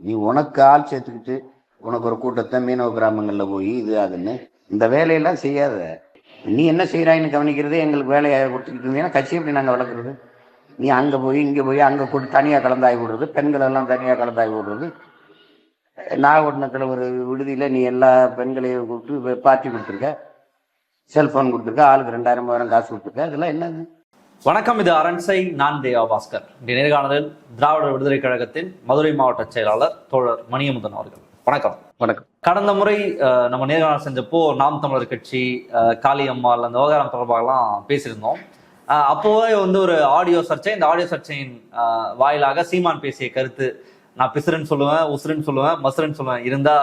நீ உனக்கு ஆள் சேர்த்துக்கிட்டு உனக்கு ஒரு கூட்டத்தை மீனவ கிராமங்களில் போய் இது அதுன்னு இந்த வேலையெல்லாம் செய்யாத. நீ என்ன செய்கிறாயின்னு கவனிக்கிறது எங்களுக்கு வேலையை கொடுத்துக்கிட்டு இருந்தீங்கன்னா கட்சி எப்படி நாங்கள் வளர்க்குறது? நீ அங்கே போய் இங்கே போய் அங்கே கூட்டு தனியாக கலந்தாய் விடுறது பெண்கள் எல்லாம் தனியாக கலந்தாய் விடுறது. நாகப்பட்டினத்தில் ஒரு விடுதியில் நீ எல்லா பெண்களையும் கூப்பிட்டு பார்ட்டி கொடுத்துருக்க செல்ஃபோன் கொடுத்துருக்க ஆளுக்கு ரெண்டாயிரம் மூவாயிரம் காசு கொடுத்துருக்க இதெல்லாம் என்னது? வணக்கம் இது அரண்சை நான் தேவா பாஸ்கர். இன்றைய நேர்காணலில் திராவிட விடுதலை கழகத்தின் மதுரை மாவட்ட செயலாளர் தோழர் மணியமுதன் அவர்கள். வணக்கம். வணக்கம். கடந்த முறை நம்ம நேர்காணல் செஞ்சப்போ நாம் தமிழர் கட்சி காளியம்மாள் அந்த விவகாரம் தொடர்பாகலாம் பேசியிருந்தோம். அப்போவே வந்து ஒரு ஆடியோ சர்ச்சை இந்த ஆடியோ சர்ச்சையின் வாயிலாக சீமான் பேசிய கருத்து நான் பிசுறுன்னு சொல்லுவேன் உசுருன்னு சொல்லுவேன் மசுருன்னு சொல்லுவேன். இருந்தா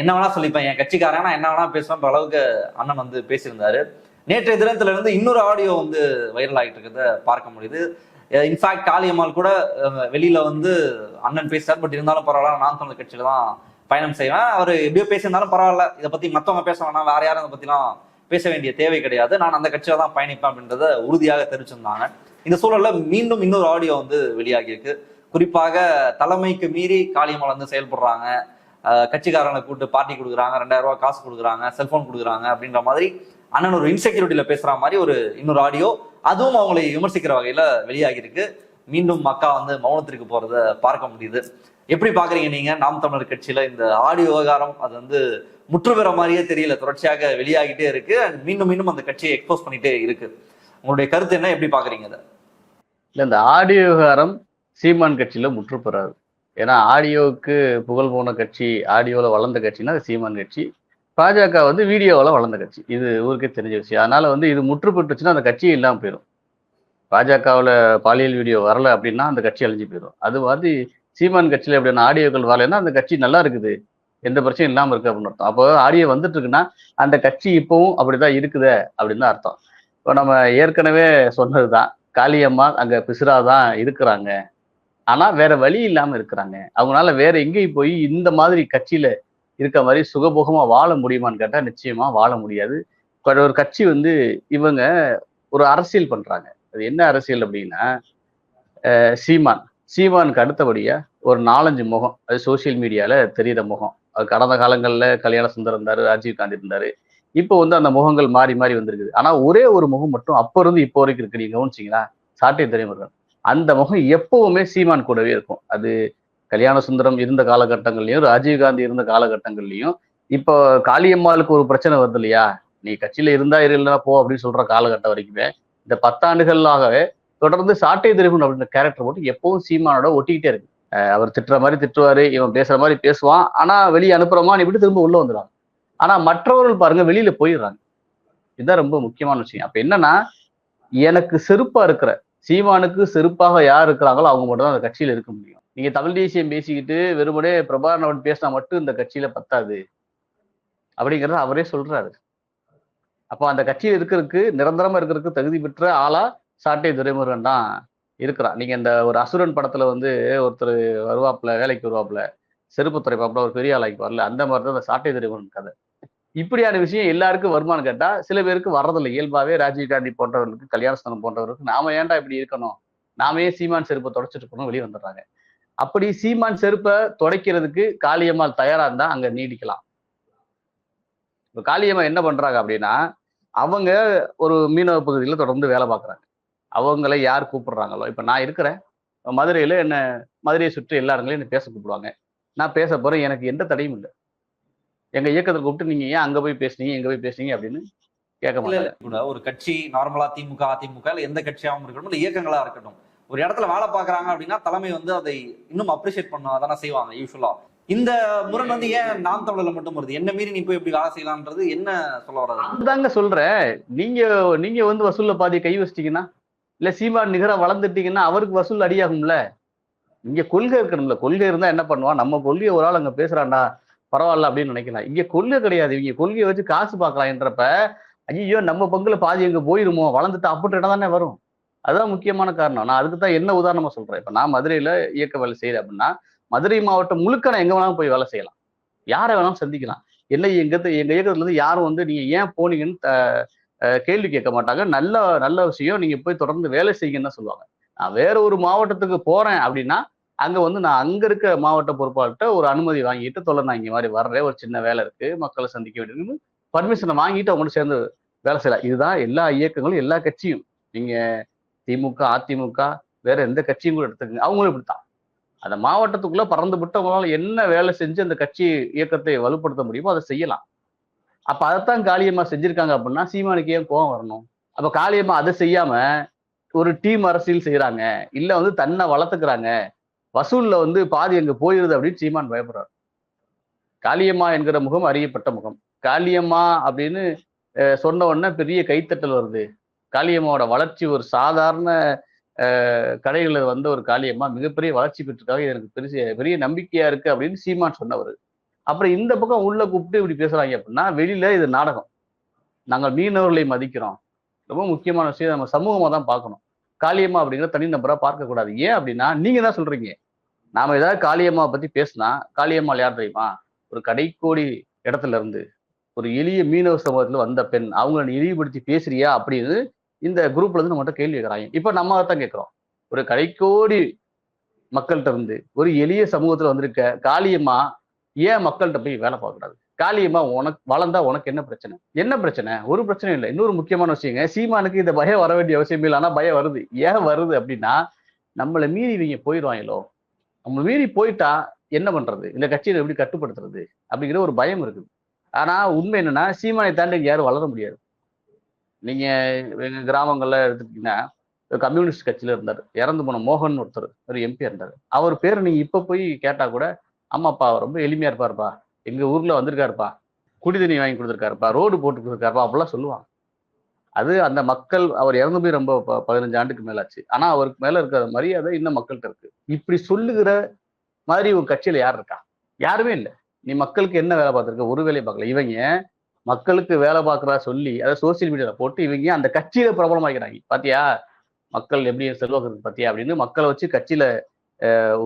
என்ன வேணா சொல்லிப்பேன். என் கட்சிக்காரன் நான் என்ன வேணா பேசுவேன்ற அளவுக்கு அண்ணன் வந்து பேசியிருந்தாரு. நேற்றைய தினத்திலிருந்து இன்னொரு ஆடியோ வந்து வைரல் ஆகிட்டு இருக்கிறத பார்க்க முடியுது. இன்ஃபேக்ட் காளியம்மாள் கூட வெளியில வந்து அண்ணன் பேசுறாரு பட் இருந்தாலும் பரவாயில்ல நான் சொன்ன கட்சியில தான் பயணம் செய்வேன். அவர் எப்படியோ பேசியிருந்தாலும் பரவாயில்ல. இதை பத்தி மத்தவங்க பேச வேணாம் வேற யாரும் இதை பத்திலாம் பேச வேண்டிய தேவை கிடையாது. நான் அந்த கட்சியில தான் பயணிப்பேன் அப்படின்றத உறுதியாக தெரிவிச்சிருந்தாங்க. இந்த சூழல்ல மீண்டும் இன்னொரு ஆடியோ வந்து வெளியாகி இருக்கு குறிப்பாக தலைமைக்கு மீறி காளியம்மாள் வந்து செயல்படுறாங்க. கட்சிக்காரங்களை கூப்பிட்டு பார்ட்டி கொடுக்குறாங்க ரெண்டாயிரம் ரூபாய் காசு கொடுக்குறாங்க செல்போன் கொடுக்குறாங்க அப்படின்ற மாதிரி அண்ணன் ஒரு இன்செக்யூரிட்டியில பேசுற மாதிரி ஒரு இன்னொரு ஆடியோ அதுவும் அவங்களை விமர்சிக்கிற வகையில வெளியாகி இருக்கு மீண்டும் மக்கா வந்து மௌனத்திற்கு போறத பார்க்க முடியுது. எப்படி பாக்குறீங்க நீங்க? நாம் தமிழர் கட்சியில இந்த ஆடியோ விவகாரம் அது வந்து முற்று பெற மாதிரியே தெரியல. தொடர்ச்சியாக வெளியாகிட்டே இருக்கு. அண்ட் மீண்டும் மீண்டும் அந்த கட்சியை எக்ஸ்போஸ் பண்ணிட்டே இருக்கு. உங்களுடைய கருத்து என்ன? எப்படி பாக்குறீங்க அதை இல்ல இந்த ஆடியோ விவகாரம் சீமான் கட்சியில முற்று பெறாது. ஏன்னா ஆடியோவுக்கு புகழ் போன கட்சி ஆடியோவில் வளர்ந்த கட்சின்னா சீமான் கட்சி. பாஜக வந்து வீடியோவில் வளர்ந்த கட்சி. இது ஊருக்கே தெரிஞ்ச விஷயம். அதனால வந்து இது முற்றுப்பட்டுச்சுன்னா அந்த கட்சியே இல்லாமல் போயிடும் பாஜகவில் பாலியல் வீடியோ வரல அப்படின்னா அந்த கட்சி அழிஞ்சு போயிடும் அது மாதிரி சீமான் கட்சியில் எப்படின்னா ஆடியோக்கள் வரலைன்னா அந்த கட்சி நல்லா இருக்குது. எந்த பிரச்சனையும் இல்லாமல் இருக்கு அப்படின்னு அர்த்தம். அப்போ ஆடியோ வந்துட்டு இருக்குன்னா அந்த கட்சி இப்பவும் அப்படிதான் இருக்குது அப்படின்னு தான் அர்த்தம். இப்போ நம்ம ஏற்கனவே சொன்னதுதான். காளியம்மா அங்கே பிசுரா தான் இருக்கிறாங்க. ஆனால் வேற வழி இல்லாமல் இருக்கிறாங்க. அவங்களால வேற எங்கேயும் போய் இந்த மாதிரி கட்சியில இருக்க மாதிரி சுகபோகமாக வாழ முடியுமான்னு கேட்டால் நிச்சயமா வாழ முடியாது. ஒரு கட்சி வந்து இவங்க ஒரு அரசியல் பண்றாங்க. அது என்ன அரசியல் அப்படின்னா சீமான். சீமானுக்கு அடுத்தபடியா ஒரு நாலஞ்சு முகம். அது சோசியல் மீடியால தெரியிற முகம். அது கடந்த காலங்கள்ல கல்யாண சுந்தரம் இருந்தாரு ராஜீவ் காந்தி இருந்தாரு. இப்போ வந்து அந்த முகங்கள் மாறி மாறி வந்திருக்குது. ஆனா ஒரே ஒரு முகம் மட்டும் அப்ப இருந்து இப்போ வரைக்கும் இருக்கு. நீங்க கவனிச்சிங்களா? சாட்டை துறைமுருகன் அந்த முகம் எப்பவுமே சீமான் கூடவே இருக்கும். அது கல்யாண சுந்தரம் இருந்த காலகட்டங்கள்லயும் ராஜீவ்காந்தி இருந்த காலகட்டங்கள்லயும் இப்போ காளியம்மாளுக்கு ஒரு பிரச்சனை வருது இல்லையா? நீ கட்சியில இருந்தா இரு இல்லைன்னா போ அப்படின்னு சொல்ற காலகட்டம் வரைக்குமே இந்த பத்தாண்டுகளாகவே தொடர்ந்து சாட்டை துறைமுகன் அப்படின்ற கேரக்டர் போட்டு எப்பவும் சீமானோட ஒட்டிக்கிட்டே இருக்கு. அவர் திட்டுற மாதிரி திட்டுவாரு இவன் பேசுற மாதிரி பேசுவான் ஆனா வெளியே அனுப்புறமா நீ விட்டு திரும்ப உள்ள வந்துடுவாங்க ஆனா மற்றவர்கள் பாருங்க வெளியில போயிடுறாங்க. இதுதான் ரொம்ப முக்கியமான விஷயம். அப்ப என்னன்னா எனக்கு செருப்பா இருக்கிற சீமானுக்கு செருப்பாக யார் இருக்கிறாங்களோ அவங்க மட்டும் தான் அந்த கட்சியில இருக்க முடியும். நீங்க தமிழ் தேசியம் பேசிக்கிட்டு வெறுமனே பிரபாகரன் பேசினா மட்டும் இந்த கட்சியில பத்தாது. அப்படிங்கிறத அவரே சொல்றாரு. அப்போ அந்த கட்சியில் இருக்கிறதுக்கு நிரந்தரமா இருக்கிறதுக்கு தகுதி பெற்ற ஆளா சாட்டை துரைமுருகன் தான் இருக்கிறான் நீங்க இந்த ஒரு அசுரன் படத்துல வந்து ஒருத்தர் வருவாப்புல வேலைக்கு வருவாப்புல செருப்பு துறைப்பாப்புல ஒரு பெரிய ஆளாக்கி வரல. அந்த மாதிரி தான் அந்த சாட்டை துரைமுருகன் கதை. இப்படியான விஷயம் எல்லாருக்கும் வருமானு கேட்டா சில பேருக்கு வர்றதில்லை. இயல்பாவே ராஜீவ்காந்தி போன்றவர்களுக்கு கல்யாணஸ்தானம் போன்றவர்களுக்கு நாம ஏன்டா இப்படி இருக்கணும்? நாமே சீமான் செருப்பை தொடச்சிட்டு இருக்கணும் வெளியே வந்துடுறாங்க. அப்படி சீமான் செருப்பை துடைக்கிறதுக்கு காளியம்மாள் தயாரா இருந்தா அங்க நீடிக்கலாம். இப்ப காளியம்மா என்ன பண்றாங்க அப்படின்னா அவங்க ஒரு மீனவ பகுதியில் தொடர்ந்து வேலை பார்க்குறாங்க அவங்கள யார் கூப்பிடுறாங்களோ இப்ப நான் இருக்கிறேன். மதுரையில என்ன மதுரையை சுற்றி எல்லா இடங்களையும் என்ன பேச கூப்பிடுவாங்க. நான் பேச போறேன் எனக்கு எந்த தடையும் இல்லை. எங்க இயக்கத்தை கூப்பிட்டு நீங்க ஏன் அங்க போய் பேசுனீங்க எங்க போய் பேசுனீங்க அப்படின்னு கேட்க கூட ஒரு கட்சி நார்மலா திமுக அதிமுக எந்த கட்சியாகவும் இருக்கட்டும் இல்ல இயக்கங்களா இருக்கட்டும். ஒரு இடத்துல வேலை பாக்குறாங்க அப்படின்னா தலைமை வந்து அதை இன்னும் அப்ரிஷியேட் பண்ண தானே செய்வாங்க யூஸ்வலா இந்த முரண் வந்து ஏன் நாம் தமிழில் மட்டும் வருது? என்ன மீறி நீ போய் இப்படி வேலை செய்யலாம்ன்றது என்ன சொல்ல வர்றது? தாங்க சொல்றேன். நீங்க நீங்க வந்து வசூல்ல பாதி கை வச்சிட்டீங்கன்னா இல்ல சீமான் நிகரா வளர்ந்துட்டீங்கன்னா அவருக்கு வசூல் அடியாகும்ல? இங்க கொள்கை இருக்கணும்ல. கொள்கை இருந்தா என்ன பண்ணுவான்? நம்ம கொள்கையை ஒரு ஆள் அங்க பேசுறான்டா பரவாயில்ல அப்படின்னு நினைக்கலாம். இங்க கொள்கை கிடையாது. இவங்க கொள்கையை வச்சு காசு பார்க்கலாம்ன்றப்ப ஐயோ நம்ம பங்குல பாதி எங்க போயிருமோ? வளர்ந்துட்டு அப்படின்ற தானே வரும். அதுதான் முக்கியமான காரணம். நான் அதுக்கு தான் என்ன உதாரணமா சொல்றேன்? இப்ப நான் மதுரையில இயக்க வேலை செய்யறேன் அப்படின்னா மதுரை மாவட்டம் முழுக்க நான் எங்க வேணாலும் போய் வேலை செய்யலாம். யாரை வேணாலும் சந்திக்கலாம். என்ன எங்க எங்க இயக்கத்துல இருந்து யாரும் வந்து நீங்க ஏன் போனீங்கன்னு கேள்வி கேட்க மாட்டாங்க. நல்ல நல்ல விஷயம். நீங்க போய் தொடர்ந்து வேலை செய்யுங்கன்னு தான் சொல்லுவாங்க. நான் வேற ஒரு மாவட்டத்துக்கு போறேன் அப்படின்னா அங்க வந்து நான் அங்க இருக்க மாவட்ட பொறுப்பாளர்கிட்ட ஒரு அனுமதி வாங்கிட்டு தொலை நான் இங்க மாதிரி வர்றேன். ஒரு சின்ன வேலை இருக்கு. மக்களை சந்திக்க வேண்டியது பர்மிஷனை வாங்கிட்டு அவங்க சேர்ந்து வேலை செய்யலாம். இதுதான் எல்லா இயக்கங்களும் எல்லா கட்சியும். நீங்க திமுக அதிமுக வேற எந்த கட்சியும் கூட எடுத்துக்கங்க. அவங்களும் இப்படித்தான். அந்த மாவட்டத்துக்குள்ள பறந்து விட்டு அவங்களால என்ன வேலை செஞ்சு அந்த கட்சி இயக்கத்தை வலுப்படுத்த முடியுமோ அதை செய்யலாம். அப்ப அதைத்தான் காளியம்மா செஞ்சிருக்காங்க அப்படின்னா சீமானுக்கு ஏன் கோவம் வரணும்? அப்ப காளியம்மா அதை செய்யாம ஒரு டீம் அரசியல் செய்யறாங்க இல்ல வந்து தன்னை வளர்த்துக்கிறாங்க. வசூல்ல வந்து பாதி அங்க போயிருது அப்படின்னு சீமான் பயப்படுறாரு. காளியம்மா என்கிற முகம் அறியப்பட்ட முகம். காளியம்மா அப்படின்னு சொன்ன உடனே பெரிய கைத்தட்டல் வருது. காளியம்மாவோட வளர்ச்சி ஒரு சாதாரண கடைகளில் வந்த ஒரு காளியம்மா. மிகப்பெரிய வளர்ச்சி பெற்றிருக்காங்க எனக்கு பெரிய பெரிய நம்பிக்கையா இருக்கு அப்படின்னு சீமான் சொன்னவர். அப்புறம் இந்த பக்கம் உள்ள கூப்பிட்டு இப்படி பேசுறாங்க அப்படின்னா வெளியில இது நாடகம். நாங்கள் மீனவர்களை மதிக்கிறோம். ரொம்ப முக்கியமான விஷயம். நம்ம சமூகமா தான் பார்க்கணும். காளியம்மா அப்படிங்கிற தனிநபரா பார்க்க பார்க்கக்கூடாது. ஏன் அப்படின்னா நீங்க தான் சொல்றீங்க. நாம ஏதாவது காளியம்மா பத்தி பேசினா காளியம்மாள் யார் தெரியுமா? ஒரு கடைக்கோடி இடத்துல இருந்து ஒரு எளிய மீனவ சமூகத்துல வந்த பெண். அவங்கள நீ இழிவுபடுத்தி பேசுறியா அப்படின்னு இந்த குரூப்ல இருந்து நம்மகிட்ட கேள்வி கேட்கறாங்க இப்ப நம்ம தான் கேட்கிறோம் ஒரு கடைக்கோடி மக்கள்கிட்ட இருந்து ஒரு எளிய சமூகத்துல வந்திருக்க காளியம்மா ஏன் மக்கள்கிட்ட போய் வேலை பார்க்கக்கூடாது? காளியம்மா உனக்கு வளர்ந்தா உனக்கு என்ன பிரச்சனை? என்ன பிரச்சனை? ஒரு பிரச்சனையும் இல்லை. இன்னொரு முக்கியமான விஷயங்க சீமானுக்கு இந்த பயம் வர வேண்டிய அவசியம் இல்லை. ஆனா பயம் வருது. ஏன் வருது அப்படின்னா நம்மளை மீறி இவங்க போயிடுவாங்களோ? நம்ம மீறி போயிட்டா என்ன பண்றது? இந்த கட்சியை எப்படி கட்டுப்படுத்துறது? அப்படிங்கிற ஒரு பயம் இருக்குது. ஆனா உண்மை என்னன்னா சீமானை தாண்டி யாரும் வளர முடியாது. நீங்க எங்க கிராமங்கள்ல எடுத்துக்கிட்டீங்கன்னா கம்யூனிஸ்ட் கட்சியில இருந்தார். இறந்து போன மோகன் ஒருத்தர் ஒரு எம்பி இருந்தார். அவர் பேர் நீங்க இப்ப போய் கேட்டா கூட ஆமாப்பா அவர் ரொம்ப எளிமையா இருப்பாருப்பா. எங்க ஊர்ல வந்திருக்காருப்பா. குடி தண்ணி வாங்கி கொடுத்துருக்காருப்பா. ரோடு போட்டு கொடுத்துருக்காருப்பா. அப்படிலாம் சொல்லுவாங்க. அது அந்த மக்கள் அவர் இறந்து போய் ரொம்ப பதினஞ்சு ஆண்டுக்கு மேலாச்சு. ஆனா அவருக்கு மேல இருக்கிற மரியாதை இன்னும் மக்கள்கிட்ட இருக்கு. இப்படி சொல்லுகிற மாதிரி ஒரு கட்சியில யார் இருக்கா? யாருமே இல்லை. நீ மக்களுக்கு என்ன வேலை பார்த்துருக்க? ஒரு வேலையை பார்க்கல. இவங்க மக்களுக்கு வேலை பார்க்கறா சொல்லி அதை சோசியல் மீடியாவில் போட்டு இவங்க அந்த கட்சியில பிரபலமாக்கிறாங்க பாத்தியா? மக்கள் எப்படி செல்வாக்கு இருக்கு பாத்தியா அப்படின்னு மக்களை வச்சு கட்சியில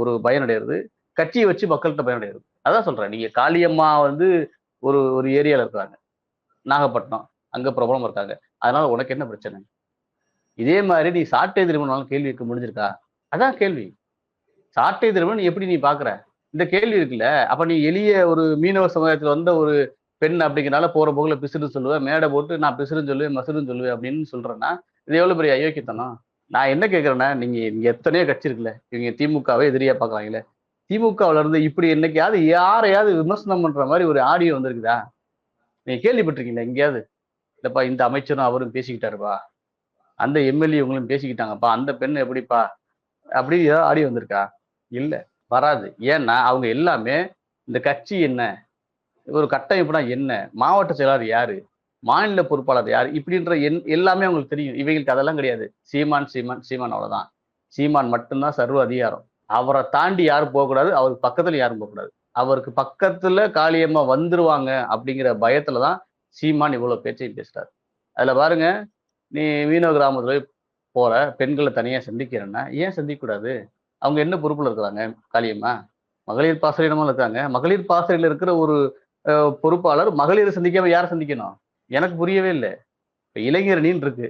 ஒரு பயனடைகிறது கட்சியை வச்சு மக்கள்கிட்ட பயனடைகிறது அதான் சொல்றேன். நீங்க காளியம்மா வந்து ஒரு ஒரு ஏரியால இருக்கிறாங்க. நாகப்பட்டினம். அங்க பிரபலம் இருக்காங்க. அதனால உனக்கு என்ன பிரச்சனை? இதே மாதிரி நீ சாட்டை திருமணம் கேள்வி இருக்க முடிஞ்சிருக்கா? அதான் கேள்வி. சாட்டை திருமணம் நீ எப்படி நீ பாக்குற? இந்த கேள்வி இருக்குல்ல. அப்ப நீ எளிய ஒரு மீனவ சமுதாயத்துல வந்த ஒரு பெண் அப்படிங்கிறனால போற போக்குல பிசுறு சொல்லுவேன் மேடை போட்டு நான் பிசுறுன்னு சொல்லுவேன் மசுறுன்னு சொல்லுவேன் அப்படின்னு சொல்றேன்னா இது எவ்வளவு பெரிய அயோக்கியத்தனம்? நான் என்ன கேட்கறேன்னா நீங்க இங்க எத்தனையோ கட்சி இருக்குல்ல இவங்க திமுகவே எதிரியா பாக்குறாங்களே திமுகவுல இருந்து இப்படி என்னைக்காவது யாரையாவது விமர்சனம் பண்ற மாதிரி ஒரு ஆடியோ வந்திருக்குதா? நீங்க கேள்விப்பட்டிருக்கீங்களா எங்கேயாவது? இல்லப்பா இந்த அமைச்சரும் அவரும் பேசிக்கிட்டாருப்பா. அந்த எம்எல்ஏ இவங்களும் பேசிக்கிட்டாங்கப்பா அந்த பெண் எப்படிப்பா? அப்படி ஏதாவது ஆடியோ வந்திருக்கா? இல்ல வராது. ஏன்னா அவங்க எல்லாமே இந்த கட்சி என்ன? ஒரு கட்டமைப்புனா என்ன? மாவட்ட செயலாளர் யாரு? மாநில பொறுப்பாளர் யார்? இப்படின்ற என் எல்லாமே அவங்களுக்கு தெரியும். இவைகளுக்கு அதெல்லாம் கிடையாது. சீமான் சீமான் சீமான் அவ்வளோதான் சீமான் மட்டும்தான் சர்வ அதிகாரம். அவரை தாண்டி யாரும் போகக்கூடாது. அவருக்கு பக்கத்துல யாரும் போகக்கூடாது. அவருக்கு பக்கத்துல காளியம்மா வந்துருவாங்க அப்படிங்கிற பயத்துலதான் சீமான் இவ்வளவு பேச்சையும் பேசுறாரு. அதுல பாருங்க நீ மீனவ கிராமத்துல போகிற போற பெண்களை தனியா சந்திக்கிறேன்னா ஏன் சந்திக்கக்கூடாது? அவங்க என்ன பொறுப்புல இருக்கிறாங்க? காளியம்மா? மகளிர் பாசறையிடமா இருக்காங்க. மகளிர் பாசறையில் இருக்கிற ஒரு பொறுப்பாளர் மகளிரை சந்திக்காம யாரை சந்திக்கணும்? எனக்கு புரியவே இல்லை. இப்ப இளைஞரணின்னு இருக்கு.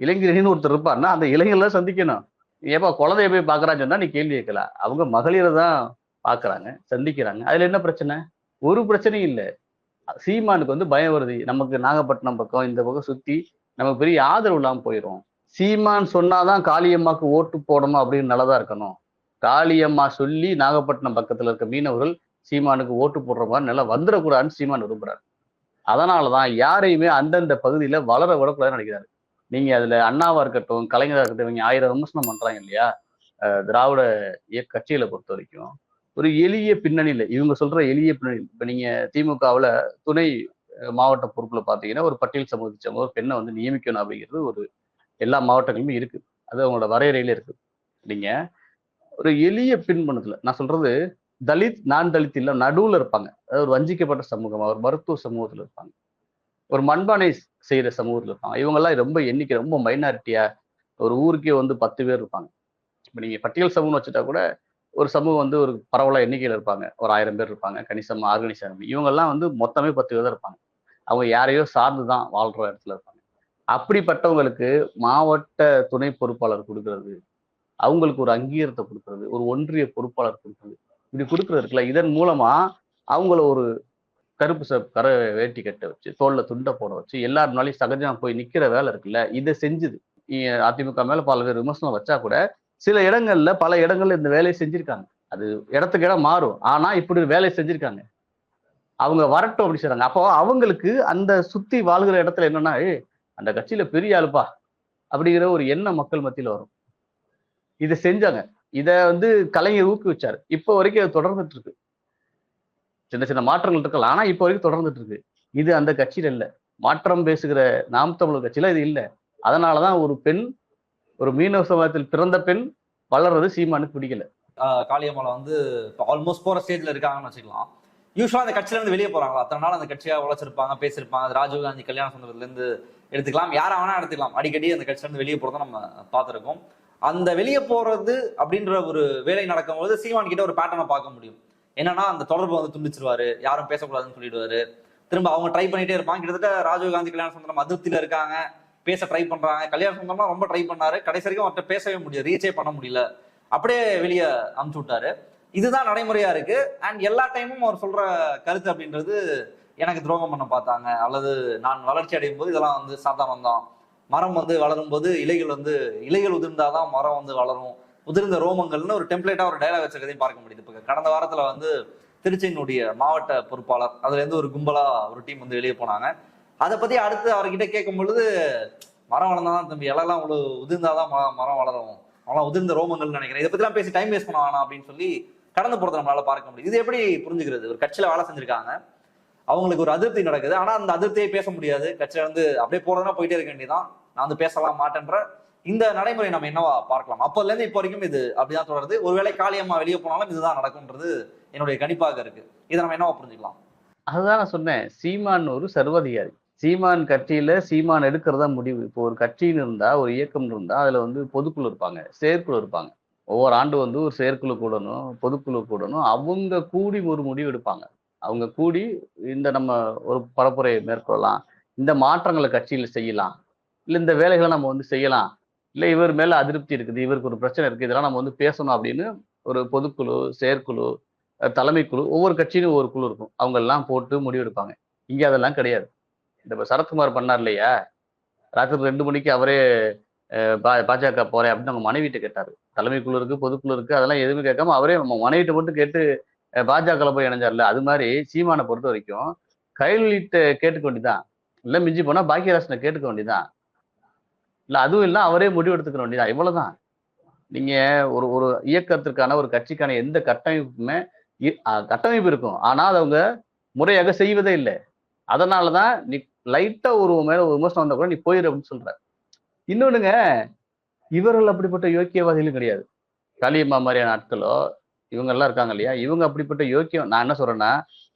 இளைஞரணின்னு ஒருத்தர் இருப்பாருன்னா அந்த இளைஞர்லாம் சந்திக்கணும். ஏப்பா குழந்தைய போய் பாக்குறான்னு சொன்னா நீ கேள்வி கேட்கலாம் அவங்க மகளிரை தான் பாக்குறாங்க சந்திக்கிறாங்க. அதுல என்ன பிரச்சனை? ஒரு பிரச்சனையும் இல்லை. சீமானுக்கு வந்து பயம் வருது. நமக்கு நாகப்பட்டினம் பக்கம் இந்த பக்கம் சுத்தி நமக்கு பெரிய ஆதரவு இல்லாமல் போயிடும் சீமான் சொன்னாதான் காளியம்மாக்கு ஓட்டு போடணும் அப்படின்னு நல்லதா இருக்கணும். காளியம்மா சொல்லி நாகப்பட்டினம் பக்கத்துல இருக்க மீனவர்கள் சீமானுக்கு ஓட்டு போடுற மாதிரி நல்லா வந்துடக்கூடாதுன்னு சீமான் விரும்புறாரு. அதனாலதான் யாரையுமே அந்தந்த பகுதியில் வளர விடக்கூடாதுன்னு நினைக்கிறாரு. நீங்க அதுல அண்ணாவா இருக்கட்டும் கலைஞராக இருக்கட்டும் இவங்க ஆயிரம் விமர்சனம் பண்றாங்க இல்லையா? திராவிட இயக்க கட்சிகளை பொறுத்த வரைக்கும் ஒரு எளிய பின்னணியில இவங்க சொல்ற எளிய பின்னணி இப்ப நீங்க திமுகவுல துணை மாவட்ட பொறுப்புல பாத்தீங்கன்னா ஒரு பட்டியல் சமூகத்தை ஒரு பெண்ணை வந்து நியமிக்கணும் அப்படிங்கிறது ஒரு எல்லா மாவட்டங்களிலுமே இருக்கு. அது அவங்களோட வரையறையில இருக்கு. நீங்க ஒரு எளிய பின்பணத்துல நான் சொல்றது தலித் நான் தலித் இல்ல நடுவுல இருப்பாங்க. அதாவது ஒரு வஞ்சிக்கப்பட்ட சமூகம் ஒரு மருத்துவ சமூகத்துல இருப்பாங்க. ஒரு மண்பானை செய்கிற சமூகத்துல இருப்பாங்க. இவங்கெல்லாம் ரொம்ப எண்ணிக்கை ரொம்ப மைனாரிட்டியா ஒரு ஊருக்கே வந்து பத்து பேர் இருப்பாங்க. இப்ப நீங்க பட்டியல் சமூகம் வச்சுட்டா கூட ஒரு சமூகம் வந்து ஒரு பரவலா எண்ணிக்கையில இருப்பாங்க. ஒரு ஆயிரம் பேர் இருப்பாங்க. கணிசமாக ஆர்கனைஸ் ஆகும் இவங்கெல்லாம் வந்து மொத்தமே பத்து பேர் தான் இருப்பாங்க. அவங்க யாரையோ சார்ந்து தான் வாழ்ற இடத்துல இருப்பாங்க. அப்படிப்பட்டவங்களுக்கு மாவட்ட துணை பொறுப்பாளர் கொடுக்கறது அவங்களுக்கு ஒரு அங்கீகாரத்தை கொடுக்கறது ஒரு ஒன்றிய பொறுப்பாளர் கொடுக்கறது இப்படி கொடுக்குறது இருக்குல்ல இதன் மூலமா அவங்கள ஒரு கருப்பு ச கரை வேட்டி கட்ட வச்சு தோல்ல துண்டை போட வச்சு எல்லார் முன்னாலையும் சகஜமா போய் நிக்கிற வேலை இருக்குல்ல இதை செஞ்சுது. அதிமுக மேல பல பேர் விமர்சனம் வச்சா கூட சில இடங்கள்ல பல இடங்கள்ல இந்த வேலையை செஞ்சிருக்காங்க. அது இடத்துக்கு இடம் மாறும். ஆனா இப்படி வேலையை செஞ்சிருக்காங்க. அவங்க வரட்டும் அப்படி சொல்றாங்க. அப்போ அவங்களுக்கு அந்த சுத்தி வாழ்கிற இடத்துல என்னன்னா அந்த கட்சியில பெரிய ஆளுப்பா அப்படிங்கிற ஒரு எண்ணம் மக்கள் மத்தியில வரும். இதை செஞ்சாங்க. இத வந்து கலைஞர் ஊக்குவிச்சாரு. இப்போ வரைக்கும் அது தொடர்ந்துட்டு இருக்கு சின்ன சின்ன மாற்றங்கள் இருக்கலாம். ஆனா இப்போ வரைக்கும் தொடர்ந்துட்டு இருக்கு இது அந்த கட்சியில இல்ல. மாற்றம் பேசுகிற நாம் தமிழர் கட்சியில இது இல்ல. அதனாலதான் ஒரு பெண் ஒரு மீனவ சமூகத்தில் பிறந்த பெண் வளர்றது சீமானுக்கு பிடிக்கல. ஆஹ் காளியம்மாளை வந்து ஆல்மோஸ்ட் போற ஸ்டேஜ்ல இருக்காங்கன்னு வச்சுக்கலாம். யூஸ்வலா அந்த கட்சியில இருந்து வெளியே போறாங்களா? அத்தனை நாள் அந்த கட்சியா உழைச்சிருப்பாங்க பேசியிருப்பாங்க. அது ராஜீவ் காந்தி கல்யாண சுந்தரத்துல இருந்து எடுத்துக்கலாம். யாரா வேணா எடுத்துக்கலாம். அடிக்கடி அந்த கட்சியில இருந்து வெளியே போறதை நம்ம பார்த்திருக்கோம். அந்த வெளியே போறது அப்படின்ற ஒரு வேலை நடக்கும்போது சீமான் கிட்ட ஒரு பேட்டர்னை பார்க்க முடியும். என்னன்னா அந்த தொடர்பு வந்து துண்டிச்சிருவாரு. யாரும் பேசக்கூடாதுன்னு சொல்லிடுவாரு. திரும்ப அவங்க ட்ரை பண்ணிட்டே இருப்பாங்க. கிட்டத்தட்ட ராஜீவ் காந்தி கல்யாண சுந்தரம் அதிருப்தியில இருக்காங்க. பேச ட்ரை பண்றாங்க. கல்யாண சுந்தரம்லாம் ரொம்ப ட்ரை பண்ணாரு. கடைசி வரைக்கும் அவர்கிட்ட பேசவே முடியாது. ரீச்சே பண்ண முடியல. அப்படியே வெளியே அமுச்சு விட்டாரு. இதுதான் நடைமுறையா இருக்கு. அண்ட் எல்லா டைமும் அவர் சொல்ற கருத்து அப்படின்றது எனக்கு துரோகம் பண்ண பார்த்தாங்க. அல்லது நான் வளர்ச்சி அடையும் போது இதெல்லாம் வந்து சாதாரணம் தான் மரம் வந்து வளரும் போது இலைகள் வந்து இலைகள் உதிர்ந்தாதான் மரம் வந்து வளரும். உதிர்ந்த ரோமங்கள்னு ஒரு டெம்ப்ளேட்டா ஒரு டைலாக் வச்சிருக்கதையும் பார்க்க முடியுது. இப்போ கடந்த வாரத்துல வந்து திருச்சியினுடைய மாவட்ட பொறுப்பாளர் அதுல இருந்து ஒரு கும்பலா ஒரு டீம் வந்து வெளியே போனாங்க. அதை பத்தி அடுத்து அவர்கிட்ட கேட்கும் பொழுது மரம் வளர்ந்தாதான் தம்பி இலையெல்லாம் உங்களுக்கு உதிர்ந்தாதான் ம- மரம் வளரும். அவங்களாம் உதிர்ந்த ரோமங்கள்னு நினைக்கிறேன். இதை பத்திலாம் பேசி டைம் வேஸ்ட் பண்ண வேணாம் அப்படின்னு சொல்லி கடந்து போறதை நம்மளால பார்க்க முடியுது. இது எப்படி புரிஞ்சுக்கிறது? ஒரு கட்சியில வேலை செஞ்சிருக்காங்க. அவங்களுக்கு ஒரு அதிருப்தி நடக்குது. ஆனா அந்த அதிருப்தியை பேச முடியாது. கட்சியில வந்து அப்படியே போறதுனா போயிட்டே இருக்க வேண்டியதான் நான் வந்து பேசலாம் மாட்டேன்ற இந்த நடைமுறை நம்ம என்னவா பார்க்கலாம்? அப்போல இருந்து இப்போ வரைக்கும் இது அப்படிதான் தொடருது. ஒருவேளை காளியம்மா வெளியே போனாலும் இதுதான் நடக்கும்ன்றது என்னுடைய கணிப்பாக இருக்கு. இதை நம்ம என்னவா புரிஞ்சுக்கலாம்? அதுதான் நான் சொன்னேன். சீமான் ஒரு சர்வாதிகாரி. சீமான் கட்சியில சீமான் எடுக்கிறதா முடிவு. இப்போ ஒரு கட்சின்னு இருந்தா ஒரு இயக்கம் இருந்தா அதுல வந்து பொதுக்குழு இருப்பாங்க. செயற்குழு இருப்பாங்க. ஒவ்வொரு ஆண்டு வந்து ஒரு செயற்குழு கூடணும் பொதுக்குழு கூடணும். அவங்க கூடி ஒரு முடிவு எடுப்பாங்க. அவங்க கூடி இந்த நம்ம ஒரு பரப்புரையை மேற்கொள்ளலாம். இந்த மாற்றங்களை கட்சியில் செய்யலாம். இல்லை இந்த வேலைகளை நம்ம வந்து செய்யலாம். இல்லை இவர் மேலே அதிருப்தி இருக்குது இவருக்கு ஒரு பிரச்சனை இருக்குது இதெல்லாம் நம்ம வந்து பேசணும் அப்படின்னு ஒரு பொதுக்குழு செயற்குழு தலைமைக்குழு ஒவ்வொரு கட்சியிலும் ஒவ்வொரு குழு இருக்கும். அவங்கெல்லாம் போட்டு முடிவெடுப்பாங்க. இங்கே அதெல்லாம் கிடையாது. இந்த சரத்குமார் பண்ணார் இல்லையா? ராத்திரி ரெண்டு மணிக்கு அவரே பா- பாஜக போறேன் அப்படின்னு அவங்க மனைவிட்ட கேட்டார். தலைமை குழு இருக்கு பொதுக்குழு இருக்கு அதெல்லாம் எதுவுமே கேட்காம அவரே நம்ம மனைவிட்ட மட்டும் கேட்டு பாஜக போய் இணைஞ்சார்ல? அது மாதிரி சீமானை பொறுத்த வரைக்கும் கைலிட்ட கேட்டுக்க வேண்டியதான் இல்லை மிஞ்சி போனால் பாக்கியராசனை கேட்டுக்க வேண்டியதான் இல்ல அதுவும் இல்லை அவரே முடிவு எடுத்துக்க வேண்டியதான் இவ்வளவுதான். நீங்க ஒரு ஒரு இயக்கத்திற்கான ஒரு கட்சிக்கான எந்த கட்டமைப்புமே கட்டமைப்பு இருக்கும். ஆனா அதை அவங்க முறையாக செய்வதே இல்லை. அதனாலதான் நீ லைட்டா ஒரு மேலே ஒரு விமர்சனம் வந்தால் கூட நீ போயிரு அப்படின்னு சொல்கிற இன்னொன்னுங்க இவர்கள் அப்படிப்பட்ட யோக்கியவாதிகளும் கிடையாது. காளியம்மா மாதிரியான ஆட்களோ இவங்க எல்லாம் இருக்காங்க இல்லையா? இவங்க அப்படிப்பட்ட யோக்கியம். நான் என்ன சொல்றேன்னா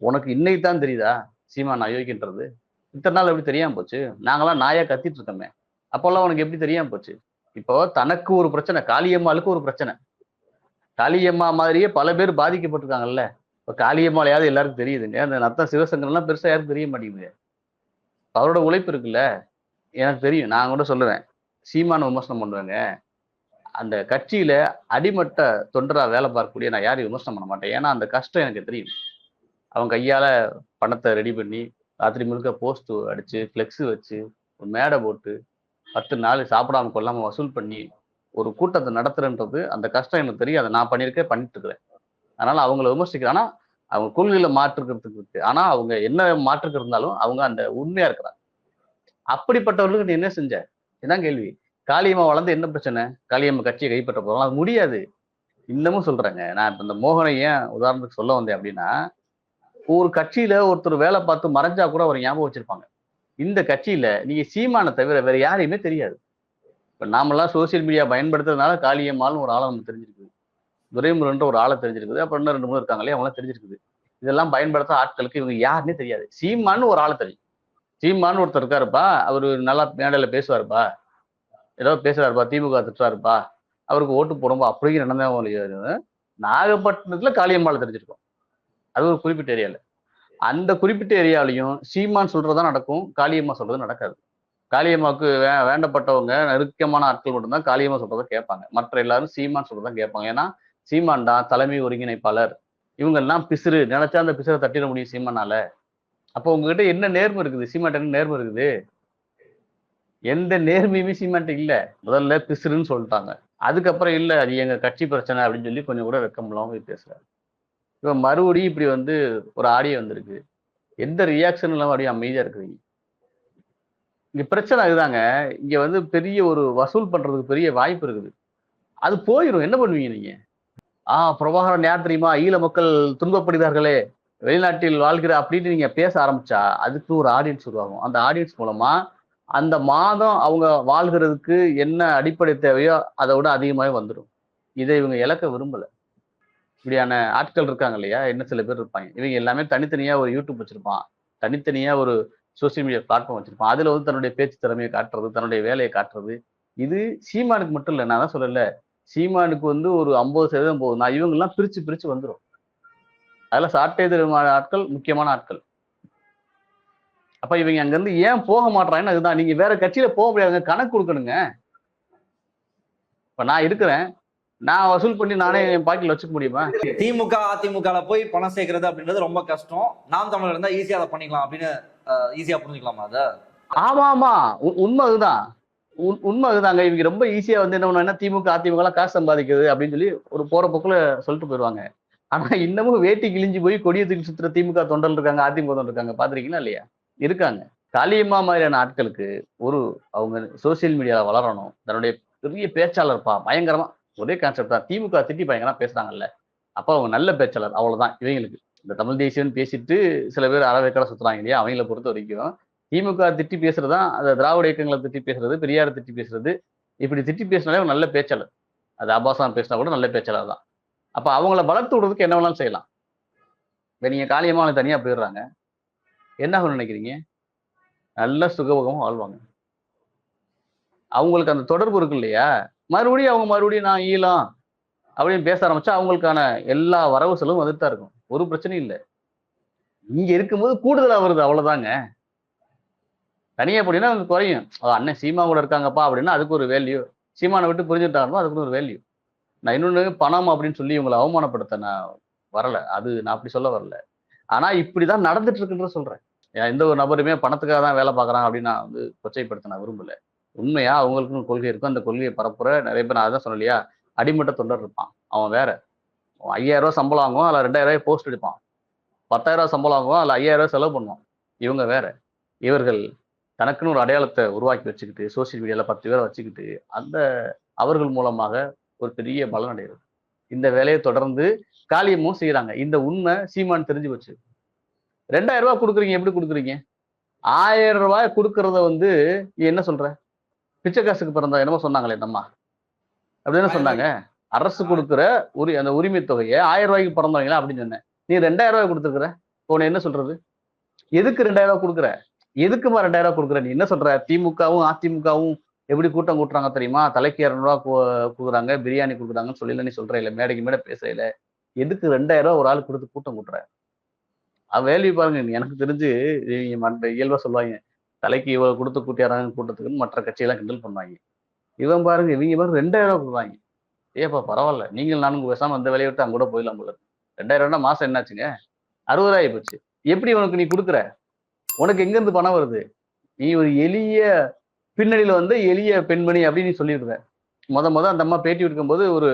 உனக்கு இன்னைக்கு தான் தெரியுதா? சீமா நான் யோக்கியன்றது இத்தனை நாள் எப்படி தெரியாம போச்சு. நாங்களாம் நாயா கத்திட்டு இருக்கோமே. அப்போல்லாம் உனக்கு எப்படி தெரியாம போச்சு? இப்போ தனக்கு ஒரு பிரச்சனை காளியம்மாளுக்கு ஒரு பிரச்சனை. காளியம்மா மாதிரியே பல பேர் பாதிக்கப்பட்டிருக்காங்கல்ல. இப்போ காளியம்மாளையாவது எல்லாருக்கும் தெரியுதுங்க அந்த நத்தம் சிவசங்கர்லாம் பெருசாக யாருக்கும் தெரிய மாட்டேங்குது. அவரோட உழைப்பு இருக்குல்ல? எனக்கு தெரியும். நான் கூட சொல்லுவேன். சீமான விமர்சனம் பண்ணுவேங்க. அந்த கட்சியில அடிமட்ட தொண்டரா வேலை பார்க்கக்கூடிய நான் யாரையும் விமர்சனம் பண்ண மாட்டேன். ஏன்னா அந்த கஷ்டம் எனக்கு தெரியும். அவன் கையால பணத்தை ரெடி பண்ணி ராத்திரி முழுக்க போஸ்ட் அடிச்சு ஃப்ளெக்ஸ் வச்சு ஒரு மேடை போட்டு பத்து நாள் சாப்பிடாம கொள்ளாம வசூல் பண்ணி ஒரு கூட்டத்தை நடத்துறன்றது அந்த கஷ்டம் எனக்கு தெரியும். அதை நான் பண்ணியிருக்கேன் பண்ணிட்டு இருக்கிறேன் அதனால அவங்கள விமர்சிக்கிறேன். ஆனா அவங்க கொள்கையில மாற்றுக்கிறதுக்கு இருக்கு. ஆனா அவங்க என்ன மாற்றுக்கு இருந்தாலும் அவங்க அந்த உண்மையா இருக்கிறாங்க. அப்படிப்பட்டவர்களுக்கு நீ என்ன செஞ்ச? என்ன கேள்வி. காளியம்மா வளர்ந்து என்ன பிரச்சனை? காளியம்மா கட்சியை கைப்பற்ற போகிறோம் அது முடியாது. இன்னமும் சொல்றேங்க. நான் இப்ப இந்த மோகனை ஏன் உதாரணத்துக்கு சொல்ல வந்தேன் அப்படின்னா ஒரு கட்சியில ஒருத்தர் வேலை பார்த்து மறைஞ்சா கூட அவர் ஞாபகம் வச்சிருப்பாங்க. இந்த கட்சியில நீங்க சீமானை தவிர வேற யாரையுமே தெரியாது. இப்ப நாமெல்லாம் சோசியல் மீடியா பயன்படுத்துறதுனால காளியம்மாலும் ஒரு ஆளை நமக்கு தெரிஞ்சிருக்குது. துரைமுருன்ற ஒரு ஆளை தெரிஞ்சிருக்குது. அப்புறம் இன்னும் ரெண்டு மூணு இருக்காங்களே அவங்களாம் தெரிஞ்சிருக்குது. இதெல்லாம் பயன்படுத்த ஆட்களுக்கு இவங்க யாருன்னே தெரியாது. சீமான்னு ஒரு ஆளை தெரியும். சீமான்னு ஒருத்தர் இருக்காருப்பா. அவர் நல்லா மேடையில பேசுவாருப்பா. ஏதோ பேசுறாருப்பா திமுக திட்டுறாருப்பா அவருக்கு ஓட்டு போடும்போது அப்படியே நடந்தா நாகப்பட்டினத்துல காளியம்மாளை தெரிஞ்சிருக்கோம். அது ஒரு குறிப்பிட்ட ஏரியால. அந்த குறிப்பிட்ட ஏரியாலையும் சீமான் சொல்றதா நடக்கும் காளியம்மா சொல்றது நடக்காது. காளியம்மாவுக்கு வே வேண்டப்பட்டவங்க நெருக்கமான ஆட்கள் மட்டும்தான் காளியம்மா சொல்றதை கேட்பாங்க. மற்ற எல்லாரும் சீமான் சொல்றதான் கேட்பாங்க. ஏன்னா சீமான் தான் தலைமை ஒருங்கிணைப்பாளர். இவங்க எல்லாம் பிசுறு நினைச்சா அந்த பிசுரை தட்டிட முடியும் சீமானால. அப்போ உங்ககிட்ட என்ன நேர்மை இருக்குது? சீமான்ட்ட என்ன நேர்மை இருக்குது? எந்த நேர்மையுமே சீமான்ட்ட இல்ல. முதல்ல பிசுறுன்னு சொல்லிட்டாங்க. அதுக்கப்புறம் இல்ல அது எங்க கட்சி பிரச்சனை அப்படின்னு சொல்லி கொஞ்சம் கூட வெக்கம் இல்லாம போய் பேசுறாரு. இப்ப மறுபடியும் இப்படி வந்து ஒரு ஆடியோ வந்திருக்கு. எந்த ரியாக்ஷன் இல்லாம அப்படியே அமைதியா இருக்கிறீங்க? இங்க பிரச்சனை அதுதாங்க. இங்க வந்து பெரிய ஒரு வசூல் பண்றதுக்கு பெரிய வாய்ப்பு இருக்குது. அது போயிடும் என்ன பண்ணுவீங்க நீங்க? ஆ பிரபாகரன் யார் தெரியுமா? ஈழ மக்கள் துன்பப்படுகிறார்களே. வெளிநாட்டில் வாழ்கிற அப்படின்னு நீங்க பேச ஆரம்பிச்சா அதுக்கு ஒரு ஆடியன்ஸ் உருவாகும். அந்த ஆடியன்ஸ் மூலமா அந்த மாதம் அவங்க வாழ்கிறதுக்கு என்ன அடிப்படை தேவையோ அதை விட அதிகமாகவே வந்துடும் இதை இவங்க இழக்க விரும்பலை. இப்படியான ஆட்கள் இருக்காங்க இல்லையா? என்ன சில பேர் இருப்பாங்க. இவங்க எல்லாமே தனித்தனியாக ஒரு யூடியூப் வச்சுருப்பான். தனித்தனியாக ஒரு சோசியல் மீடியா பிளாட்ஃபார்ம் வச்சுருப்பான். அதில் வந்து தன்னுடைய பேச்சு திறமையை காட்டுறது தன்னுடைய வேலையை காட்டுறது. இது சீமானுக்கு மட்டும் இல்லை நான் தான் சொல்லலை. சீமானுக்கு வந்து ஒரு ஐம்பது சதவீதம் போகுதுன்னா இவங்கெல்லாம் பிரித்து பிரித்து வந்துடும் அதில் சாட்டை திறமான ஆட்கள் முக்கியமான ஆட்கள். அப்ப இவங்க அங்கிருந்து ஏன் போக மாட்டாங்கன்னு அதுதான். நீங்க வேற கட்சியில போக முடியாதுங்க கணக்கு கொடுக்கணுங்க. இப்ப நான் இருக்கிறேன். நான் வசூல் பண்ணி நானே என் பாக்கெட்ல வச்சுக்க முடியுமா? திமுக அதிமுகல போய் பணம் சேர்க்கறது அப்படின்றது ரொம்ப கஷ்டம். நாம் தமிழர் இருந்தா ஈஸியா அதை பண்ணிக்கலாம் அப்படின்னு ஈஸியா புரிஞ்சுக்கலாமா அதை? ஆமா ஆமா. உண்மை அதுதான். உண்- உண்மை அதுதாங்க. இவங்க ரொம்ப ஈஸியா வந்து என்ன பண்ணுவாங்கன்னா திமுக அதிமுக எல்லாம் காசு சம்பாதிக்குது அப்படின்னு சொல்லி ஒரு போற போக்குல சொல்லிட்டு போயிடுவாங்க ஆனா இன்னமும் வேட்டி கிழிஞ்சு போய் கொடிய தூக்கி சுத்துற திமுக தொண்டல் இருக்காங்க அதிமுக தொண்டர் இருக்காங்க. பாத்திருக்கீங்களா இல்லையா? இருக்காங்க. காளியம்மா மாதிரியான ஆட்களுக்கு ஒரு அவங்க சோசியல் மீடியாவில் வளரணும். தன்னுடைய பெரிய பேச்சாளர்ப்பா பயங்கரமா ஒரே கான்செப்ட் தான். திமுக திட்டி பயங்கரமா பேசுறாங்கல்ல. அப்போ அவங்க நல்ல பேச்சாளர். அவ்வளவுதான். இவங்களுக்கு இந்த தமிழ் தேசியம்னு பேசிட்டு சில பேர் அறவேக்கடை சுத்துறாங்க இல்லையா? அவங்கள பொறுத்த வரைக்கும் திமுக திட்டி பேசுறதா அந்த திராவிட இயக்கங்களை திட்டி பேசுறது பெரியார் திட்டி பேசுறது. இப்படி திட்டி பேசினாலே ஒரு நல்ல பேச்சாளர். அது ஆபாசம் பேசினா கூட நல்ல பேச்சாளர் தான். அப்ப அவங்கள வளர்த்து விடுறதுக்கு என்ன வேணாலும் செய்யலாம். இப்போ நீங்க காளியம்மா தனியா போயிடுறாங்க. என்ன ஆகும்னு நினைக்கிறீங்க? நல்ல சுகபோகமாக வாழ்வாங்க. அவங்களுக்கு அந்த தொடர்பு இருக்கு இல்லையா? மறுபடியும் அவங்க மறுபடியும் நான் ஈழம் அப்படின்னு பேச ஆரம்பிச்சா அவங்களுக்கான எல்லா வரவு செலவும் வந்துட்டு தான் இருக்கும். ஒரு பிரச்சனையும் இல்லை. இங்க இருக்கும்போது கூடுதலாக வருது அவ்வளோதாங்க தனியாக அப்படின்னா அவங்க குறையும். அண்ணன் சீமா கூட இருக்காங்கப்பா அப்படின்னா அதுக்கு ஒரு வேல்யூ சீமானை விட்டு புரிஞ்சுட்டாங்கன்னா அதுக்கு ஒரு வேல்யூ நான் இன்னொன்னு பணம் அப்படின்னு சொல்லி இவங்களை அவமானப்படுத்த நான் வரல. அது நான் அப்படி சொல்ல வரல. ஆனா இப்படிதான் நடந்துட்டு இருக்குன்ற சொல்கிறேன் எந்த ஒரு நபருமே பணத்துக்காக தான் வேலை பார்க்குறான் அப்படின்னு நான் வந்து கொச்சைப்படுத்த நான் விரும்பல. உண்மையா அவங்களுக்குன்னு கொள்கை இருக்கும். அந்த கொள்கையை பரப்புற நிறைய பேர் நான் அதான் சொன்னலையா இல்லையா அடிமட்ட தொண்டர் இருப்பான். அவன் வேற. அவன் ஐயாயிரம் ரூபா சம்பளம் வாங்குவான் அதில் ரெண்டாயிரம் ரூபாய் போஸ்ட் எடுப்பான். பத்தாயிரம் ரூபா சம்பளம் வாங்குவான் அதில் ஐயாயிரம் ரூபாய் செலவு பண்ணுவான். இவங்க வேற. இவர்கள் தனக்குன்னு ஒரு அடையாளத்தை உருவாக்கி வச்சுக்கிட்டு சோசியல் மீடியாவில் பத்து பேரை வச்சுக்கிட்டு அந்த அவர்கள் மூலமாக ஒரு பெரிய பலன் அடைகிறது இந்த வேலையை தொடர்ந்து காலியமும் செய்கிறாங்க இந்த உண்மை சீமான் தெரிஞ்சு வச்சு ரெண்டாயிரம் ரூபாய் கொடுக்குறீங்க எப்படி கொடுக்குறீங்க? ஆயிரம் ரூபாய் கொடுக்கறத வந்து நீ என்ன சொல்ற? பிச்சை காசுக்கு பிறந்த என்னமோ சொன்னாங்களே நம்ம அப்படின்னு சொன்னாங்க. அரசு கொடுக்குற உரி அந்த உரிமை தொகையை ஆயிரம் ரூபாய்க்கு பிறந்தவங்களா அப்படின்னு சொன்னேன். நீ ரெண்டாயிரம் ரூபாய் கொடுத்துருக்குற. உன்னை என்ன சொல்றது? எதுக்கு ரெண்டாயிரம் ரூபாய் கொடுக்குற? எதுக்குமா ரெண்டாயிரம் ரூபாய் கொடுக்குற? நீ என்ன சொல்ற? திமுகவும் அதிமுகவும் எப்படி கூட்டம் கூட்டுறாங்க தெரியுமா? தலைக்கு இரநூறுவா கொடுக்குறாங்க பிரியாணி கொடுக்குறாங்கன்னு சொல்லல நீ சொல்ற இல்லை மேடைக்கு மேடை பேசல எதுக்கு ரெண்டாயிரம் ரூபாய் ஒரு ஆள் கொடுத்து கூட்டம் கூட்டுற? வேல்யூ பாருங்க எனக்கு தெரிஞ்சு மற்ற இயல்பா சொல்லுவாங்க தலைக்கு இவ்வளவு கொடுத்து கூட்டியாராங்க கூட்டத்துக்குன்னு மற்ற கட்சியெல்லாம் கிண்டல் பண்ணுவாங்க. இவன் பாருங்க இவங்க பாருங்க ரெண்டாயிரம் ரூபா கொடுக்குறாங்க. ஏப்பா பரவாயில்ல நீங்கள் நானும் பேசாம அந்த வேலையை விட்டு அங்க கூட போயிடலாம் போல ரெண்டாயிரம் ரூபா மாசம் என்னாச்சுங்க? அறுபதாயிரம் போச்சு. எப்படி உனக்கு நீ கொடுக்குற? உனக்கு எங்க இருந்து பணம் வருது? நீ ஒரு எளிய பின்னணியில வந்து எளிய பெண்மணி அப்படின்னு நீ சொல்லியிருக்க முத முத அந்த அம்மா பேட்டி எடுக்கும்போது ஒரு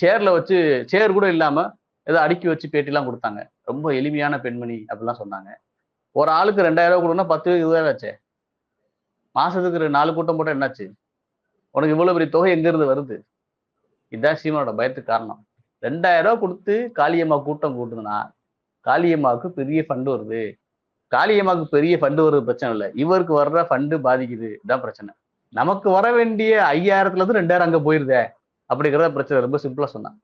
சேர்ல வச்சு சேர் கூட இல்லாம ஏதோ அடுக்கி வச்சு பேட்டிலாம் கொடுத்தாங்க. ரொம்ப எளிமையான பெண்மணி அப்படிலாம் சொன்னாங்க. ஒரு ஆளுக்கு ரெண்டாயிரம் ரூபா கொடுன்னா பத்து இருபதாயிரம் ஆச்சே. மாசத்துக்கு ரெண்டு நாலு கூட்டம் போட்டா என்னாச்சு? உனக்கு இவ்வளவு பெரிய தொகை எங்க இருந்து வருது? இதுதான் சீமானோட பயத்துக்கு காரணம். ரெண்டாயிரம் ரூபாய் கொடுத்து காளியம்மா கூட்டம் கூட்டுதுன்னா காளியம்மாவுக்கு பெரிய ஃபண்டு வருது. காளியம்மாவுக்கு பெரிய ஃபண்டு வருது பிரச்சனை இல்லை. இவருக்கு வர்ற ஃபண்டு பாதிக்குது. இதான் பிரச்சனை. நமக்கு வர வேண்டிய ஐயாயிரத்துல இருந்து ரெண்டாயிரம் அங்க போயிருதே அப்படிங்கிறத பிரச்சனை. ரொம்ப சிம்பிளா சொன்னான்.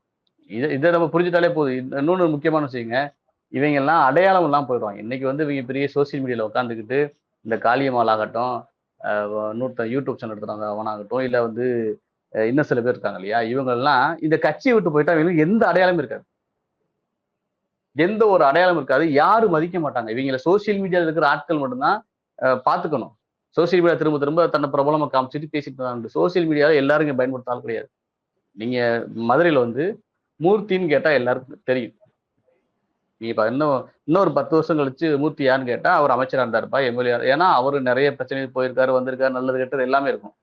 இதை இதை நம்ம புரிஞ்சுட்டாலே போதும். இன்னொன்று முக்கியமான விஷயங்க. இவங்க எல்லாம் அடையாளம் எல்லாம் போயிடுவாங்க. இன்னைக்கு வந்து இவங்க பெரிய சோசியல் மீடியாவில் உட்காந்துக்கிட்டு இந்த காளியம்மாள் ஆகட்டும் அஹ் இன்னொருத்த யூடியூப் சேனல் எடுத்துறாங்க அவனாகட்டும் இல்லை வந்து இன்னும் சில பேர் இருக்காங்க இல்லையா? இவங்கெல்லாம் இந்த கட்சியை விட்டு போயிட்டா இவங்களுக்கு எந்த அடையாளமும் இருக்காது. எந்த ஒரு அடையாளம் இருக்காது. யாரும் மதிக்க மாட்டாங்க. இவங்கள சோசியல் மீடியாவில் இருக்கிற ஆட்கள் மட்டும்தான் பார்த்துக்கணும். சோசியல் மீடியா திரும்ப திரும்ப தன்னை பிரபலமாக காமிச்சிட்டு பேசிட்டு தான் சோசியல் மீடியாவில் எல்லாரும் இங்க பயன்படுத்த ஆள் கிடையாது. நீங்கள் மதுரையில் வந்து மூர்த்தின்னு கேட்டா எல்லாருக்கும் தெரியும். நீ இப்ப இன்னும் இன்னொரு பத்து வருஷம் கழிச்சு மூர்த்தி யான்னு கேட்டா அவர் அமைச்சராக இருந்தாருப்பா எம்எல்ஏ ஏன்னா அவர் நிறைய பிரச்சனைகள் போயிருக்காரு வந்திருக்காரு நல்லது கெட்டது எல்லாமே இருக்கும்.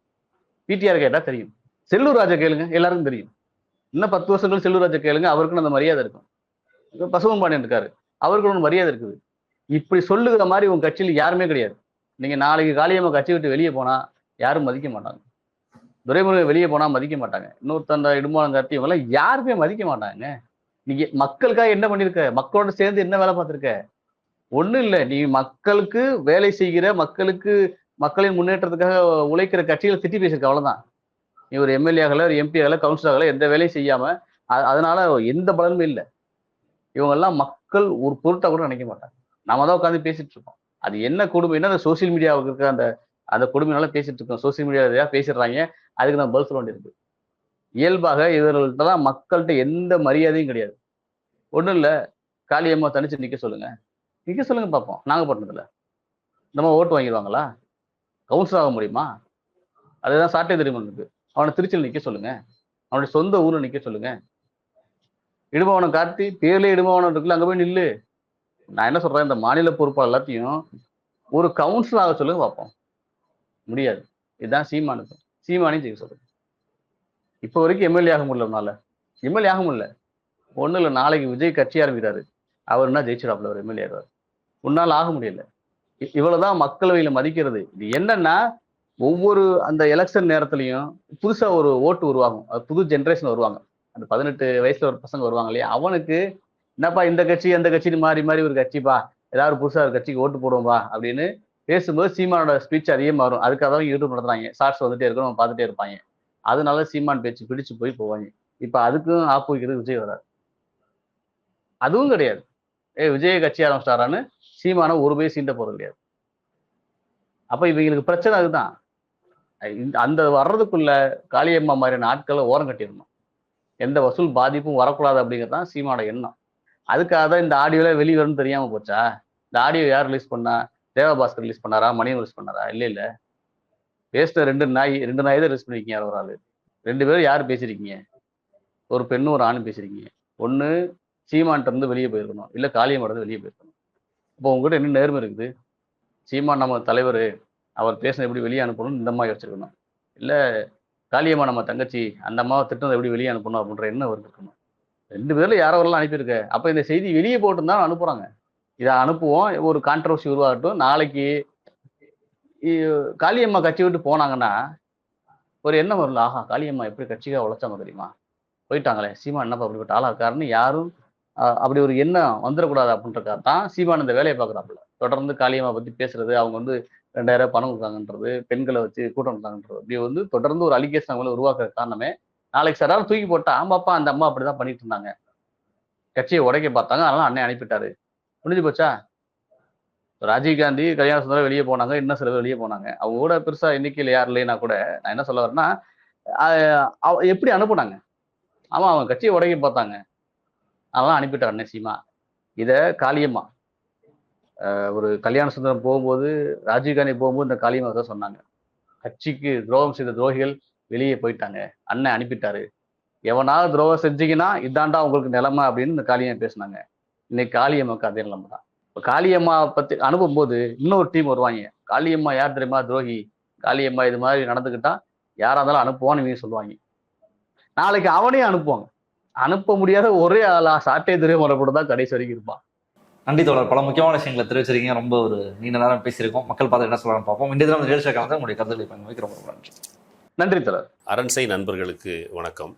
பிடிஆர் கேட்டா தெரியும். செல்லூர் ராஜா கேளுங்க எல்லாருக்கும் தெரியும். இன்னும் பத்து வருஷம் கழிச்சு செல்லூர் ராஜா கேளுங்க அவருக்குன்னு அந்த மரியாதை இருக்கும். இப்ப பசுவன் பாண்டியன் இருக்காரு அவருக்கு ஒன்று மரியாதை இருக்குது. இப்படி சொல்லுகிற மாதிரி உங்க கட்சியில் யாருமே கிடையாது. நீங்க நாளைக்கு காலியம்மா கட்சி விட்டு வெளியே போனா யாரும் மதிக்க மாட்டாங்க. துரைமுருகன் வெளியே போனால் மதிக்க மாட்டாங்க. இன்னொருத்தந்த இடுமான கத்தி இவங்கெல்லாம் யாருமே மதிக்க மாட்டாங்க. நீ மக்களுக்காக என்ன பண்ணியிருக்க மக்களோட சேர்ந்து என்ன வேலை பார்த்துருக்க? ஒன்றும் இல்லை. நீ மக்களுக்கு வேலை செய்கிற மக்களுக்கு மக்களின் முன்னேற்றத்துக்காக உழைக்கிற கட்சிகளை திட்டி பேசியிருக்க அவ்வளோதான் நீ ஒரு எம்எல்ஏ ஆகல ஒரு எம்பி ஆகல கவுன்சிலர் ஆகல எந்த வேலையும் செய்யாமல் அதனால எந்த பலனும் இல்லை. இவங்கெல்லாம் மக்கள் ஒரு பொருட்டாக கூட நினைக்க மாட்டாங்க. நம்ம தான் உட்காந்து பேசிட்டு இருக்கோம். அது என்ன கொடுமை என்ன சோசியல் மீடியாவுக்கு இருக்க அந்த அந்த கொடுமைனால பேசிட்டு இருக்கோம். சோசியல் மீடியா பேசிடுறாங்க. அதுக்கு நான் பதில் சொல்ல வேண்டியிருக்கு. இயல்பாக இவர்கள்ட்ட தான் மக்கள்கிட்ட எந்த மரியாதையும் கிடையாது. ஒன்றும் இல்லை காளியம்மா தனிச்சு நிற்க சொல்லுங்க. நிற்க சொல்லுங்க பார்ப்போம் நாகப்பட்டினத்தில் நம்ம ஓட்டு வாங்கிடுவாங்களா? கவுன்சில் ஆக முடியுமா? அதுதான் சாட்டை தெரியுமனுக்கு அவனை திருச்சியில் நிற்க சொல்லுங்க. அவனுடைய சொந்த ஊரில் நிற்க சொல்லுங்க. இடுபவனம் காட்டி பேர்ல இடுபவனம் இருக்குல்ல அங்கே போய் நில்லு. நான் என்ன சொல்றேன் இந்த மாநில பொறுப்பாளர் எல்லாத்தையும் ஒரு கவுன்சில் ஆக சொல்லுங்க பார்ப்போம் முடியாது. இதுதான் சீமானுக்கும் சீமானையும் ஜெயிக்க சொல்லுங்க இப்போ வரைக்கும் எம்எல்ஏ ஆக முடியலனால உன்னால. எம்எல்ஏ ஆக முடியல. ஒன்றும் இல்லை நாளைக்கு விஜய் கட்சி ஆரம்பிக்கிறாரு. அவர் என்ன ஜெயிச்சிடாப்ல அவர் எம்எல்ஏ ஆகிறார் உன்னால் ஆக முடியல. இ- இவ்வளவுதான் மக்களவையில மதிக்கிறது. இது என்னன்னா ஒவ்வொரு அந்த எலெக்ஷன் நேரத்துலையும் புதுசா ஒரு ஓட்டு உருவாகும். அது புது ஜென்ரேஷன் வருவாங்க. அந்த பதினெட்டு வயசுல ஒரு பசங்க வருவாங்க இல்லையா? அவனுக்கு என்னப்பா இந்த கட்சி அந்த கட்சின்னு மாறி மாறி ஒரு கட்சிப்பா? ஏதாவது புதுசா ஒரு கட்சிக்கு ஓட்டு போடுவோம்பா? அப்படின்னு பேசும்போது சீமானோட ஸ்பீச் அதிகமாக வரும். அதுக்காக தான் யூடியூப் நடத்துறாங்க. ஷார்ட்ஸ் வந்துட்டே இருக்கணும் பார்த்துட்டே இருப்பாங்க. அதனால சீமான் பேச்சு பிடிச்சு போய் போவாங்க. இப்ப அதுக்கும் ஆப்பு வைக்கிறது விஜய் வராது அதுவும் கிடையாது. ஏ விஜய கட்சி ஆரம்பிச்சிட்டாரான்னு சீமான ஒரு போய் சீண்ட போகிறது கிடையாது. அப்ப இவங்களுக்கு பிரச்சனை அதுதான். இந்த- அந்த வர்றதுக்குள்ள காளியம்மா மாதிரியான ஆட்களை ஓரம் கட்டிடணும். எந்த வசூல் பாதிப்பும் வரக்கூடாது அப்படிங்கிறது தான் சீமானோட எண்ணம். அதுக்காக தான் இந்த ஆடியோல வெளியே வரும்னு தெரியாமல் போச்சா? இந்த ஆடியோ யார் ரிலீஸ் பண்ணா? தேவபாஸ்கர் ரிலீஸ் பண்ணாரா? மணியன் ரிலீஸ் பண்ணாரா? இல்லை இல்லை. பேசின ரெண்டு நாய் ரெண்டு நாய் தான் ரிலீஸ் பண்ணிருக்கீங்க யார் ஒரு ஆள்? ரெண்டு பேரும் யார் பேசியிருக்கீங்க ஒரு பெண்ணும் ஒரு ஆணும் பேசியிருக்கீங்க ஒன்று சீமான்ட்ட இருந்து வெளியே போயிருக்கணும். இல்லை காளியம்மா வெளியே போயிருக்கணும். இப்போ உங்ககிட்ட என்ன நேர்மை இருக்குது? சீமான் நம்ம தலைவர் அவர் பேசின எப்படி வெளியே அனுப்பணும் இந்த மாதிரி வச்சிருக்கணும் இல்லை காளியம்மா நம்ம தங்கச்சி அந்த அம்மாவை திட்டினதை எப்படி வெளியே அனுப்பணும் அப்படின்ற எண்ணம் அவருக்கு இருக்கணும். ரெண்டு பேர்ல யாரோ வரலாம் அனுப்பியிருக்க. அப்போ இந்த செய்தி வெளியே போட்டு தான் அனுப்புறாங்க. இதை அனுப்புவோம். ஒரு கான்ட்ரவர்சி உருவாகட்டும். நாளைக்கு காளியம்மா கட்சி விட்டு போனாங்கன்னா ஒரு எண்ணம் வரல ஆஹா காளியம்மா எப்படி கட்சிக்காக உழைச்சாங்க தெரியுமா? போயிட்டாங்களே. சீமான் என்னப்பா அப்படிப்பட்ட ஆளா இருக்காருன்னு யாரும் அப்படி ஒரு எண்ணம் வந்துடக்கூடாது அப்படின்றக்காக தான் சீமான் இந்த வேலையை பார்க்குறாப்புல. தொடர்ந்து காளியம்மா பற்றி பேசுறது அவங்க வந்து ரெண்டாயிரம் பணம் கொடுத்தாங்கன்றது பெண்களை வச்சு கூட்டம் கொடுத்தாங்கன்றது இப்படி வந்து தொடர்ந்து ஒரு அலிகேஷன் அவங்கள உருவாக்குற காரணமே நாளைக்கு சடார் தூக்கி போட்டா ஆமாப்பா அந்த அம்மா அப்படிதான் பண்ணிட்டு இருந்தாங்க. கட்சியை உடைக்க பார்த்தாங்க. அதனால அண்ணன் அனுப்பிட்டாரு. முடிஞ்சு போச்சா? ராஜீவ்காந்தி கல்யாண சுந்தரம் வெளியே போனாங்க இன்னும் சில பேர் வெளியே போனாங்க. அவங்க கூட பெருசா எண்ணிக்கையில் யார் இல்லைன்னா கூட நான் என்ன சொல்ல வரேன்னா அவ- எப்படி அனுப்புனாங்க? ஆமா அவங்க கட்சியை உடைக்க பார்த்தாங்க. அதெல்லாம் அனுப்பிட்டார் நிச்சயமா இத காளியம்மா ஒரு கல்யாண சுந்தரம் போகும்போது ராஜீவ்காந்தி போகும்போது இந்த காளியம்மா தான் சொன்னாங்க. கட்சிக்கு துரோகம் செய்த துரோகிகள் வெளியே போயிட்டாங்க. அண்ணன் அனுப்பிட்டாரு. எவனாவது துரோகம் செஞ்சீங்கன்னா இதாண்டா உங்களுக்கு நிலைமை அப்படின்னு இந்த காளியம்மா பேசினாங்க. இன்னைக்கு காளியம்மாக்கு அதே நிலைமை தான். இப்போ காளியம்மா பத்தி அனுப்பும்போது இன்னொரு டீம் வருவாங்க. காளியம்மா யார் தெரியுமா? துரோகி. காளியம்மா இது மாதிரி நடந்துக்கிட்டா யாரா இருந்தாலும் அனுப்புவான்னு இவங்க சொல்லுவாங்க. நாளைக்கு அவனையும் அனுப்புவாங்க. அனுப்ப முடியாத ஒரே ஆளா சாட்டை துறை முறைப்பட தான் கடைசி வரைக்கும் இருப்பான். நன்றி தோழர். பல முக்கியமான விஷயங்களை தெரிவிச்சிருக்கீங்க. ரொம்ப ஒரு நீண்ட நேரம் பேசியிருக்கோம். மக்கள் பார்த்து என்ன சொல்லலாம்னு பார்ப்போம். இந்த தினம் நிகழ்ச்சியை கலந்து உங்களுடைய கருத்துக்களை பங்கு ரொம்ப நன்றி. நன்றி தலர் அரண்சை நண்பர்களுக்கு வணக்கம்.